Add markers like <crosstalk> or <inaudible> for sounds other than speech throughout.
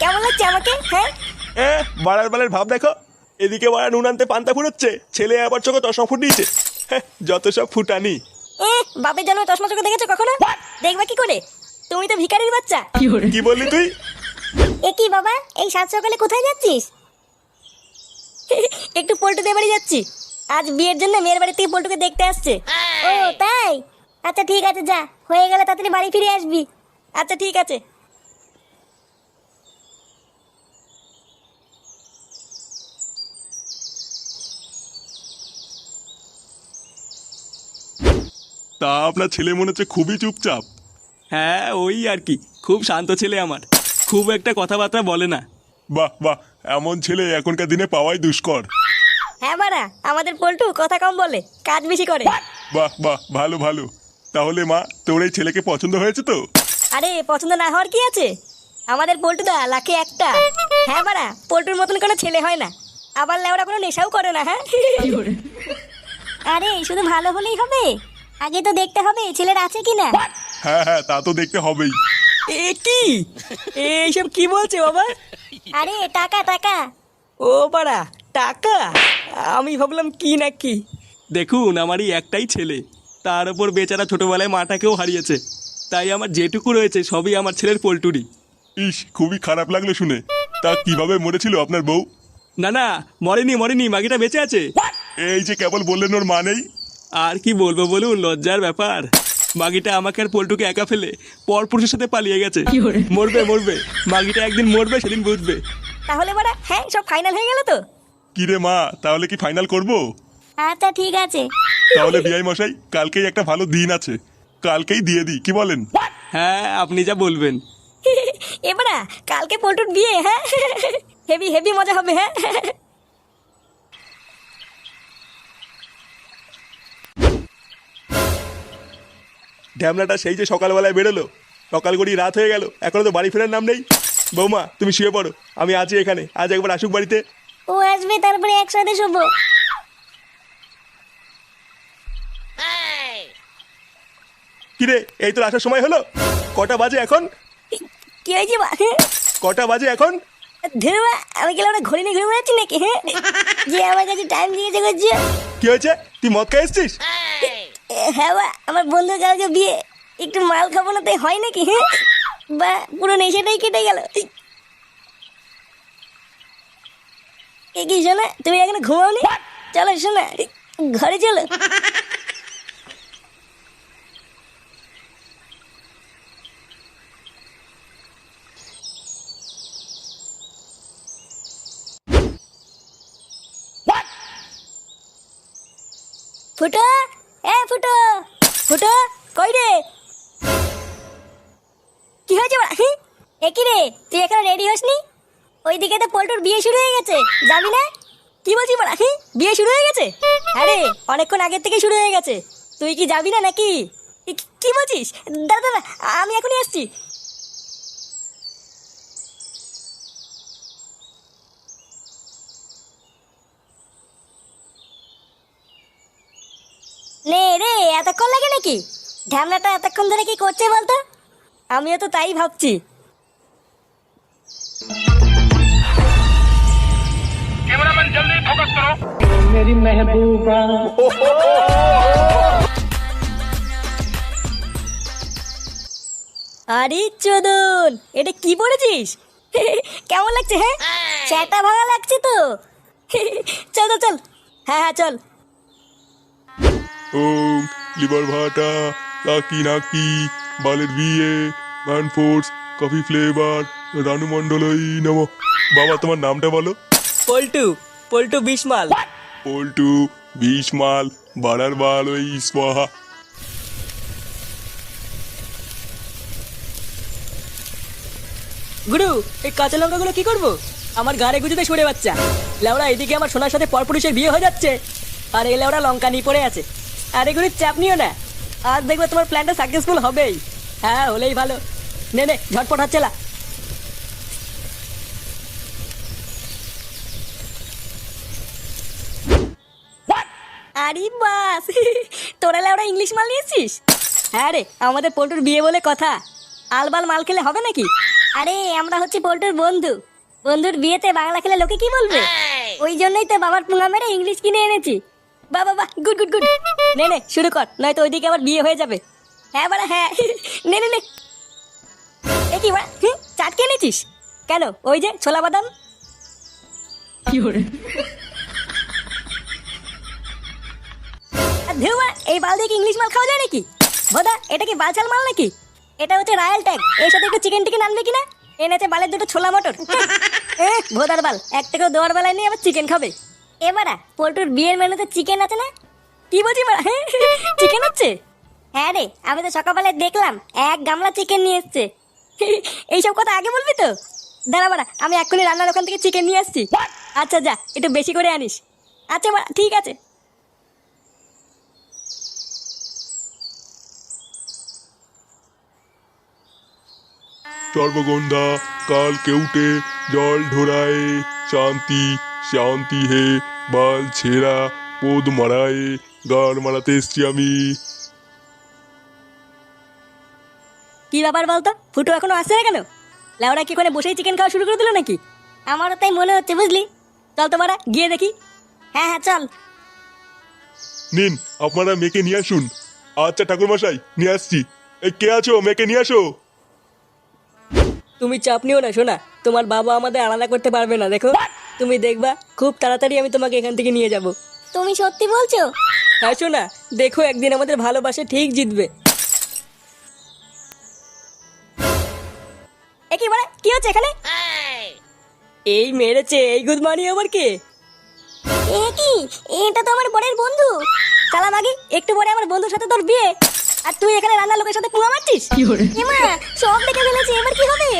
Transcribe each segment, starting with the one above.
কেমন লাগছে আমাকে? হ্যাঁ? এ বাড়ার বালের ভাব দেখো। এদিকে বাড়া নুন আনতে পান্তা ফুরোচ্ছে ছেলে আবার চোখে চশমা ফুটিয়েছে। হ্যাঁ, যত সব ফুটানি। এ বাপের জন্ম চশমা চোখে দেখেছ কখনো? দেখবা কি করে? তুমি তো ভিখারির বাচ্চা। কি বললি তুই? এ কি বাবা এই সাত সকালে কোথায় যাচ্ছিস? <laughs> একটু পল্টুদের বাড়ি যাচ্ছি। আজ বিয়ের জন্য মেয়ের বাড়ি থেকে পল্টুকে দেখতে আসছে। ও তাই? আচ্ছা ঠিক আছে যা। হয়ে গেলে তাড়াতাড়ি বাড়ি ফিরে আসবি। আচ্ছা ঠিক আছে। তা আপনার ছেলে মনে হচ্ছে খুবই চুপচাপ। হ্যাঁ ওই আর কি। খুব শান্ত ছেলে আমার। খুব একটা কথাবার্তা বলে না। বাহ বাহ এমন ছেলে এখনকার দিনে পাওয়াই দুষ্কর। হ্যাঁ বাড়া আমাদের পল্টু কথা কম বলে কাজ বেশি করে। বাহ বাহ ভালো ভালো। তাহলে মা তোর এই ছেলেকে পছন্দ হয়েছে তো? আরে পছন্দ না হওয়ার কি আছে? আমাদের পল্টুদা লাখে একটা। হ্যাঁ বাড়া পল্টুর মতন কোনো ছেলে হয় না। আবার লেওরা কোনো নেশাও করে না হ্যাঁ? আরে শুধু ভালো হলেই হবে। আগে তো দেখতে হবে ছেলের আছে কিনা। হ্যাঁ হ্যাঁ তা তো দেখতে হবেই। এ কি? এইসব কি বলছে বাবা? আরে টাকা টাকা। ও পাড়া টাকা? আমি ভাবলাম কি না কি। দেখুন আমারই একটাই ছেলে। তার উপর বেচারা ছোটবেলায় মাটাকেও হারিয়েছে। তাই আমার যেটুকু রয়েছে সবই আমার ছেলের পোলটুরি। ইস খুবই খারাপ লাগল শুনে। তা কীভাবে মরেছিল আপনার বউ? না না মরেনি মরেনি মাগিটা বেঁচে আছে। এই যে কেবল বললেন ওর মা নেই আর কি বলব বলুন লজ্জার ব্যাপার। মাগিটা আমাকে আর পোল্টুকে একা ফেলে পরপুরুষের সাথে পালিয়ে গেছে। মরবে মরবে। মাগিটা একদিন মরবে সেদিন বুঝবে। তাহলে বাড়া হ্যাঁ সব ফাইনাল হয়ে গেল তো? কিরে মা তাহলে কি ফাইনাল করব? আচ্ছা ঠিক আছে। তাহলে বিআই মশাই কালকেই একটা ভালো দিন আছে। কালকেই দিয়ে দিই কি বলেন? হ্যাঁ আপনি যা বলবেন। <laughs> এবারা কালকে পল্টুর বিয়ে হ্যাঁ? <laughs> হেভি হেভি মজা হবে হ্যাঁ? <laughs> ঢ্যামলাটা সেই যে সকালবেলায় বেরোলো। সকাল করি রাত হয়ে গেল এখনও তো বাড়ি ফেরার নাম নেই। বৌমা তুমি শুয়ে পড়ো আমি আছি এখানে আজ একবার আসুক বাড়িতে। ও আসবে তারপরে একসাথে শোবো। কিরে এই তোর আসার সময় হলো? কটা বাজে এখন? কি হয়েছে বা কটা বাজে এখন? ধরবা আমি গেলে ওরা ঘড়ি নিয়ে ঘুরে বেড়াচ্ছি নাকি হ্যাঁ? যে আমার কাছে টাইম জিজ্ঞাসা করছে। কি হয়েছে? তুই মদ খেয়ে এসছিস? হ্যাঁ বা আমার বন্ধুর কালকে বিয়ে একটু মাল খাব না তাই হয় নাকি? হ্যাঁ? বা পুরো নেশাটাই কেটে গেল। এ কি শোনা তুমি এখানে ঘুমাওনি? চলো শোনা ঘরে চলো। ফুটো? এ, ফুটো! ফুটো, কই রে? কি হয়েছে বাড়া? হি? এ রে? তুই এখানে রেডি হসনি? ওইদিকে তো পল্টুর বিয়ে শুরু হয়ে গেছে, যাবি না? কি বলছিস বড়া? বিয়ে শুরু হয়ে গেছে? আরে, অনেকক্ষণ আগের থেকে শুরু হয়ে গেছে। তুই কি যাবি না নাকি? কি বলছিস? দাদা দাদা, আমি এখনই আসছি। নে রে এতক্ষণ লাগে নাকি? ঢ্যামলাটা এতক্ষণ ধরে কি করছে বলতো? আমিও তো তাই ভাবছি। মেরি মেহবুবা। আরে চোদন এটা কি পড়েছিস? কেমন লাগছে হ্যাঁ।, হ্যাঁ। চ্যাটা ভাঙা লাগছে তো। চল চল। হ্যাঁ হ্যাঁ চল। ওম লিভার ভাটা কাকি নাকি বালের বিয়ে man force coffee flavour Ranu মণ্ডলই নম। বাবা তোমার নামটা বলো। পল্টু পল্টু বিশমাল। পল্টু বিশমাল বাড়ার বাল ওই স্পাহা। গুরু এই কাঁচা লঙ্কাগুলো কি করব? আমার গাড়ে গুজুতে সরে বাচ্চা। লেওড়া এদিকে আমার সোনার সাথে পরপুরুষের বিয়ে হয়ে যাচ্ছে। আর এই লেওড়া লঙ্কা নিয়ে পড়ে আছে। আর এগুলো চাপ নিও না। আর দেখবে তোমার প্ল্যানটা সাকসেসফুল হবেই। হ্যাঁ হলেই ভালো। নে নে ঝটপট হচ্ছে না আরে বাস তোরা লেওরা ইংলিশ মাল নিয়েছিস? হ্যাঁ রে আমাদের পল্টুর বিয়ে বলে কথা। আলবাল মাল খেলে হবে নাকি? আরে আমরা হচ্ছে পল্টুর বন্ধু। বন্ধুর বিয়েতে বাংলা খেলে লোকে কি বলবে? ওই জন্যই তো বাবার পুঙ্গা মেরে ইংলিশ কিনে এনেছি। বাবা বাহ গুড গুড গুড। নে নে শুরু কর নয়তো ওইদিকে আবার বিয়ে হয়ে যাবে। হ্যাঁ বাড়া হ্যাঁ নে নে নে। এ কি বাড়া হুম, চাট কে এনেছিস কেন ওই যে ছোলা বাদাম? আর ধেউ বাড়া, এই বাল দিয়ে কি ইংলিশ মাল খাওয়া যায় নাকি? বোধা এটা কি বালচাল মাল নাকি? এটা হচ্ছে রায়াল ট্যাগ। এর সাথে একটু চিকেন টিকেন আনবে কিনা? এনেছে বালের দুটো ছোলা মটর। এ ভোদার বাল। এক থেকে দেওয়ার বেলায় নিয়ে আবার চিকেন খাবে। এবারা পোল্টুর বিয়ের মেনুতে চিকেন আছে না? কি বলছি বাড়া চিকেন হচ্ছে? হ্যাঁ রে আমি তো সকালবেলায় দেখলাম এক গামলা চিকেন নিয়ে এসছে। এইসব কথা আগে বলবি তো? দাঁড়া বাড়া আমি এক্ষুনি রান্নার ওখান থেকে চিকেন নিয়ে আসছি। আচ্ছা যা একটু বেশি করে আনিস। আচ্ছা বাড়া ঠিক আছে। সর্বগন্ধা কাল কেউটে জল ঢোড়ায় শান্তি শান্তি হে বাল ছেঁড়া পোদ মারায়। গান মারাতে এসছি আমি। কি ব্যাপার বলতো? ফুটো এখনও আসছে না কেন? লেওরা কি ওখানে বসেই চিকেন খাওয়া শুরু করে দিল নাকি? আমারও তাই মনে হচ্ছে বুঝলি? চল তোমারা গিয়ে দেখি। হ্যাঁ হ্যাঁ চল। নিন আপনারা মেয়েকে নিয়ে আসুন। আচ্ছা ঠাকুরমশাই নিয়ে আসছি। এই কে আছো? মেয়েকে নিয়ে আসো। তুমি চাপ নিও না শোনা তোমার বাবা আমাদের আলাদা করতে পারবে না দেখো। তুমি দেখবা খুব তাড়াতাড়ি আমি তোমাকে এখান থেকে নিয়ে যাব। তুমি সত্যি বলছো? হ্যাঁ শোনা দেখো একদিন আমাদের ভালোবাসা ঠিক জিতবে। এ কি বলে? কি হচ্ছে এখানে? এই মেরেছে এই গুড মানি আবার কে? এ কি? এটা তো আমার বড়ের বন্ধু। চালা মাগি একটু পরে আমার বন্ধুর সাথে তোর বিয়ে। আর তুই এখানে রান্নার লোকের সাথে পুঙা মারছিস? এমা সব দেখে ফেলেছি এবার কি হবে?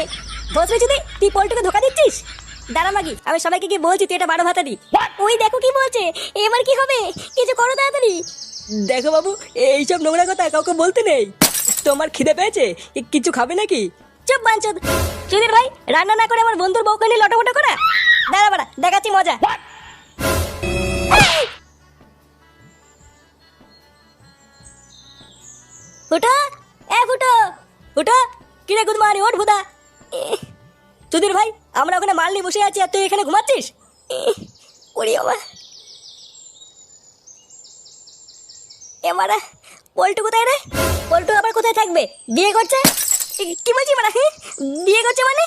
বসবে যদি তুই পল্টুকে ধোকা দিচ্ছিস? দাঁড়া মাগি আমি সবাইকে কি বলছি তুই এটা বারো ভাতারি ওই দেখো কি বলছে এবার কি হবে? কিছু করো তাড়াতাড়ি। দেখো বাবু এইসব নোংরা কথা কাউকে বলতে নেই। তোমার খিদে পেয়েছে? কিছু খাবে নাকি? চুপ বাঞ্চদ। সুধীর ভাই রান্না না করে আমার বন্ধুর বউকে নিয়ে লটোপটো করা? দাঁড়া বাড়া দেখাচ্ছি মজা। ফুটো এ ফুটো ফুটো কিরে গুড মারি ওঠ ভুদা সুধীর ভাই, আমরা ওখানে মাল নিয়ে বসে আছি আর তুই এখানে ঘুমাচ্ছিস? ওরে পল্টু কোথায় রে? পল্টু আবার কোথায় থাকবে? বিয়ে করছে? কি বলছি মানে বিয়ে করছে মানে?